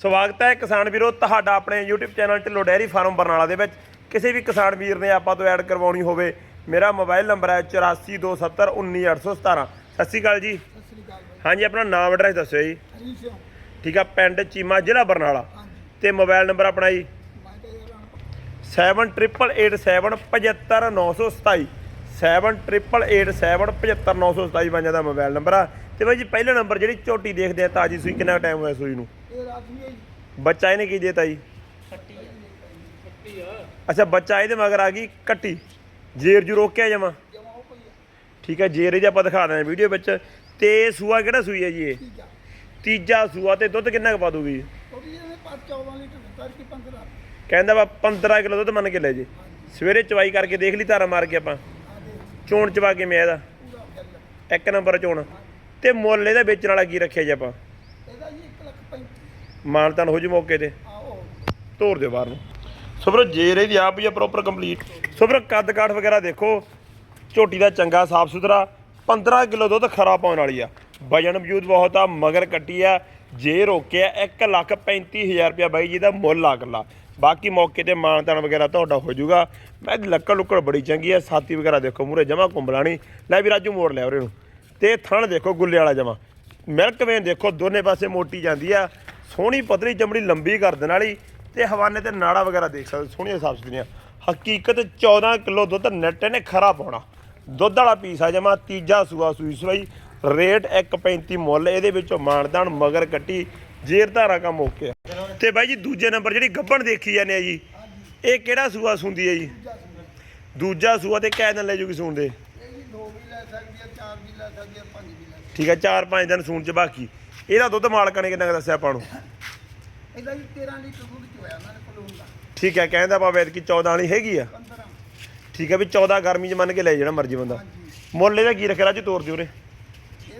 ਸਵਾਗਤ ਹੈ ਕਿਸਾਨ ਵੀਰੋ, ਤੁਹਾਡਾ ਆਪਣੇ YouTube channel Dhillon dairy farm Barnala ਦੇ ਵਿੱਚ। ਕਿਸੇ ਵੀ ਕਿਸਾਨ ਵੀਰ ਨੇ ਆਪਾਂ ਤੋਂ ਐਡ ਕਰਵਾਉਣੀ ਹੋਵੇ, ਮੇਰਾ ਮੋਬਾਈਲ ਨੰਬਰ ਹੈ 8427191817 ਸਤਿ ਸ਼੍ਰੀ ਅਕਾਲ ਜੀ ਸਤਿ ਸ੍ਰੀ ਅਕਾਲ ਬਾਈ ਹਾਂਜੀ, ਆਪਣਾ ਨਾਮ ਐਡਰੈਸ ਦੱਸਿਓ ਜੀ। ਹਰੀ ਠੀਕ ਆ, ਪਿੰਡ ਚੀਮਾ, ਜ਼ਿਲ੍ਹਾ ਬਰਨਾਲਾ। ਹਾਂਜੀ ਤੇ ਮੋਬਾਈਲ ਨੰਬਰ ਆਪਣਾ ਜੀ। ਮੈਂ ਤਾਂ ਇਹ ਰਾਂ 7887755927 7887755927 ਬੰਜਾਂ ਦਾ ਮੋਬਾਈਲ ਨੰਬਰ ਆ ਤੇ ਬਾਈ ਜੀ ਪਹਿਲਾ ਨੰਬਰ ਜਿਹੜੀ ਝੋਟੀ ਦੇਖਦੇ ਆ ਤਾਜੀ ਸੂਈ ਕਿੰਨਾ ਟਾਈਮ ਹੋਇਆ ਸੂਈ ਨੂੰ ਬੱਚਾ ਇਹਨੇ ਕੀ ਦੇਤਾ ਜੀ ਅੱਛਾ ਬੱਚਾ ਇਹਦੇ ਮਗਰ ਆ ਗਈ ਕੱਟੀ ਜੇਰ ਜੂ ਰੋਕਿਆ ਜਮਾ ਠੀਕ ਹੈ ਜੇਰ ਇਹਦੇ ਆਪਾਂ ਦਿਖਾ ਦਿੰਦੇ ਵੀਡੀਓ ਵਿੱਚ ਤੇ ਸੂਆ ਕਿਹੜਾ ਸੂਈ ਹੈ ਜੀ ਇਹ ਤੀਜਾ ਸੂਆ ਤੇ ਦੁੱਧ ਕਿੰਨਾ ਕੁ ਪਾ ਦੂਗੀ ਉਹਦੀ ਇਹਨੇ 5 14 ਲੀਟਰ ਦਿੱਤਾ ਕਿ 15 ਕਹਿੰਦਾ ਵਾ 15 ਕਿਲੋ ਦੁੱਧ ਮੰਨ ਕੇ ਲੈ ਜੇ ਸਵੇਰੇ ਚਵਾਈ ਕਰਕੇ ਦੇਖ ਲਈ ਧਾਰਾ ਮਾਰ ਕੇ ਆਪਾਂ ਚੋਣ ਚਵਾ ਕੇ ਮੈਂ ਇਹਦਾ? ਇੱਕ ਨੰਬਰ ਚੋਣ। ਤੇ ਮੁੱਲ ਇਹਦਾ ਵੇਚਣ ਵਾਲਾ ਕੀ ਰੱਖਿਆ ਜੀ ਆਪਾਂ? ਇਹਦਾ ਜੀ 1 ਲੱਖ 35 ਮਾਨਤਾਨ ਹੋ ਜੂ ਮੌਕੇ ਤੇ। ਤੋਰ ਦਿਓ ਬਾਹਰ ਨੂੰ। ਸੋ ਵੀਰੋ ਜੇਰ ਇਹਦੀ ਆਪ ਹੀ ਆ ਪ੍ਰੋਪਰ ਕੰਪਲੀਟ ਸੋ ਵੀਰੋ ਕੱਦ ਕਾਠ ਵਗੈਰਾ ਦੇਖੋ। ਝੋਟੀ ਦਾ ਚੰਗਾ ਸਾਫ਼ ਸੁਥਰਾ। 15 ਕਿਲੋ ਦੁੱਧ ਖਰਾ ਪਾਉਣ ਵਾਲੀ ਆ। ਵਜਨ ਵਜੂਦ ਬਹੁਤ ਆ ਮਗਰ ਕੱਟੀ ਆ। ਜੇ ਰੋਕਿਆ 1 ਲੱਖ 35000 ਰੁਪਇਆ ਬਾਈ ਜੀ ਦਾ ਮੁੱਲ ਲਾ ਬਾਕੀ ਮੌਕੇ ਤੇ ਮਾਨਤਾਨ ਵਗੈਰਾ ਤੁਹਾਡਾ ਹੋ ਜਾਊਗਾ। ਮੈਂ ਲੱਕੜ ਲੁੱਕੜ ਬੜੀ ਚੰਗੀ ਹੈ ਸਾਥੀ ਵਗੈਰਾ ਦੇਖੋ ਮੂਰੇ ਜਮਾ ਕੁੰਬਲਾਣੀ ਲੈ ਵੀ ਰਾਜੂ ਮੋੜ ਲਿਆ ਉਰੇ ਨੂੰ। ਤੇ ਥਣ ਦੇਖੋ, ਗੁੱਲੇ ਵਾਲਾ ਜਮਾ। ਮਿਲਕ ਵੇਨ ਦੇਖੋ, ਦੋਨੇ ਪਾਸੇ ਮੋਟੀ ਜਾਂਦੀ ਆ। ਸੋਹਣੀ ਪਤਲੀ ਚਮੜੀ ਲੰਬੀ ਕਰ ਦੇਣ ਵਾਲੀ ਤੇ ਹਵਾਨੇ ਤੇ ਨਾੜਾ ਵਗੈਰਾ ਦੇਖ ਸਕਦੇ ਸੋਹਣੀਆਂ ਸਾਫ਼ ਸੁਥਰੀਆਂ। ਹਕੀਕਤ 14 ਕਿਲੋ ਦੁੱਧ ਨੈਟ ਨੇ ਖਰਾ ਪਾਉਣਾ। ਦੁੱਧ ਵਾਲਾ ਪੀਸ ਆ ਜਮਾ, ਤੀਜਾ ਸੂਆ ਸੂਈ ਸਵਾਈ। ਰੇਟ 1.35 ਮੁੱਲ ਇਹਦੇ ਵਿੱਚੋਂ ਮਾਨਦਾਨ ਮਗਰ ਕੱਟੀ ਜੇਰ ਧਾਰਾ ਕੰਮ ਓਕੇ ਤੇ ਬਾਈ ਜੀ ਦੂਜੇ ਨੰਬਰ ਜਿਹੜੀ ਗੱਬਣ ਦੇਖੀ ਜਾਂਦੇ ਆ ਜੀ ਇਹ ਕਿਹੜਾ ਸੂਆ ਸੁੰਦੀ ਹੈ ਜੀ? ਦੂਜਾ ਸੂਆ ਤੇ ਕਿਹ ਦਿਨ ਲੈ ਜੂਗੀ ਸੂਣ ਦੇ ਇਹ ਜੀ 2 ਵੀ ਲੈ ਸਕਦੀ ਹੈ 4 ਵੀ ਲੈ ਸਕਦੀ ਹੈ 5 ਵੀ ਲੈ ਸਕਦੀ ਠੀਕ ਹੈ 4-5 ਦਿਨ ਸੂਣ ਚ ਬਾਕੀ। ਇਹਦਾ ਦੁੱਧ ਮਾਲਕਾਂ ਨੇ ਕਿੰਨਾ ਦੱਸਿਆ ਆਪਾਂ ਨੂੰ? ਇਹਦਾ ਜੀ 13 ਲੀਟਰ ਦੁੱਧ ਚੋਇਆ ਉਹਨਾਂ ਨੇ ਕੋਲ ਹੁੰਦਾ। ਠੀਕ ਹੈ ਕਹਿੰਦਾ ਬਾਬਾ ਐਤਕੀ 14 ਵਾਲੀ ਹੈਗੀ ਆ। 15 ਠੀਕ ਹੈ ਵੀ 14 ਗਰਮੀ ਚ ਮੰਨ ਕੇ ਲੈ ਜਿਹੜਾ ਮਰਜ਼ੀ ਬੰਦਾ। ਮੁੱਲ ਇਹਦਾ ਕੀ ਰੱਖਿਆ ਰਾਜੂ ਤੋਰ ਦਿਓ ਰੇ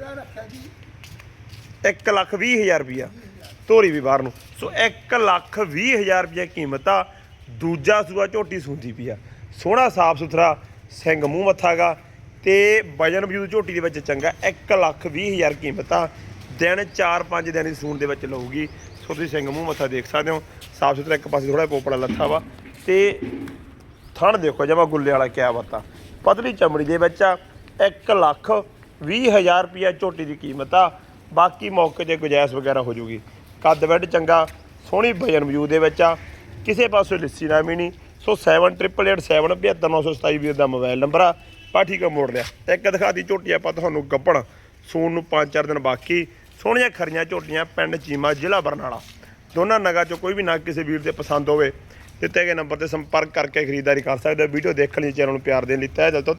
ਇਹਦਾ ਰੱਖਿਆ ਜੀ 1 ਲੱਖ 20 ਹਜ਼ਾਰ ਰੁਪਿਆ ਧੋਰੀ ਵੀ ਬਾਹਰ ਨੂੰ। ਸੋ 1 ਲੱਖ 20 ਹਜ਼ਾਰ ਰੁਪਿਆ ਕੀਮਤ ਆ। ਦੂਜਾ ਸੂਆ ਝੋਟੀ ਸੁੰਦੀ ਪਈ ਆ। ਸੋਹਣਾ ਸਾਫ਼ ਸੁਥਰਾ ਸਿੰਘ ਮੂੰਹ ਮੱਥਾਗਾ ਤੇ ਵਜਨ ਵਜੂਦ ਝੋਟੀ ਦੇ ਵਿੱਚ ਚੰਗਾ। 1 ਲੱਖ 20 ਹਜ਼ਾਰ ਕੀਮਤ ਆ। ਦਿਨ 4-5 ਦਿਨ ਦੀ ਸੂਣ ਦੇ ਵਿੱਚ ਲਊਗੀ। ਸੋ ਤੁਸੀਂ ਸਿੰਘ ਮੂੰਹ ਮੱਥਾ ਦੇਖ ਸਕਦੇ ਹੋ। ਸਾਫ਼ ਸੁਥਰਾ ਇੱਕ ਪਾਸੇ ਥੋੜਾ ਪੋਪੜਾ ਲੱਥਾ ਵਾ ਤੇ ਥਣ ਦੇਖੋ ਜਮਾ ਗੁੱਲੇ ਵਾਲਾ ਕਿਆ ਬਤਾ। ਪਤਲੀ ਚਮੜੀ ਦੇ ਵਿੱਚ ਆ। 1 ਲੱਖ 20 ਹਜ਼ਾਰ ਰੁਪਿਆ ਝੋਟੀ ਦੀ ਕੀਮਤ ਆ। ਬਾਕੀ ਮੌਕੇ ਤੇ ਗੁਜਾਇਸ਼ ਵਗੈਰਾ ਹੋ ਜੂਗੀ। ਕੱਦ ਵੱਡ ਚੰਗਾ, ਸੋਹਣੀ ਵਜਨ ਵਜੂਦ ਦੇ ਵਿੱਚ ਆ। ਕਿਸੇ ਪਾਸੋਂ ਲਿੱਸੀ ਨਾ ਵੀ ਨਹੀਂ ਸੋ 7887 ਵੀਰ ਦਾ ਮੋਬਾਈਲ ਨੰਬਰ ਆ। ਪਾ ਠੀਕ ਮੋੜ ਲਿਆ। ਇੱਕ ਦਿਖਾਤੀ ਝੋਟੀ ਆਪਾਂ ਤੁਹਾਨੂੰ ਗੱਪਣ। ਸੂਣ ਨੂੰ 5-4 ਦਿਨ ਬਾਕੀ। ਸੋਹਣੀਆਂ ਖਰੀਆਂ ਝੋਟੀਆਂ ਪਿੰਡ ਚੀਮਾ, ਜ਼ਿਲ੍ਹਾ ਬਰਨਾਲਾ। ਦੋਨਾਂ ਨਗਾਂ ਚੋਂ ਕੋਈ ਵੀ ਨਗ ਕਿਸੇ ਵੀਰ 'ਤੇ ਪਸੰਦ ਹੋਵੇ, ਦਿੱਤੇ ਗਏ ਨੰਬਰ ਤੇ ਸੰਪਰਕ ਕਰਕੇ ਖਰੀਦਦਾਰੀ ਕਰ ਸਕਦੇ ਹੋ। ਵੀਡੀਓ ਦੇਖਣ ਲਈ ਚੈਨਲ ਨੂੰ ਪਿਆਰ ਦੇਣ ਲਈ ਤਹਿ ਦਿਲ ਤੋਂ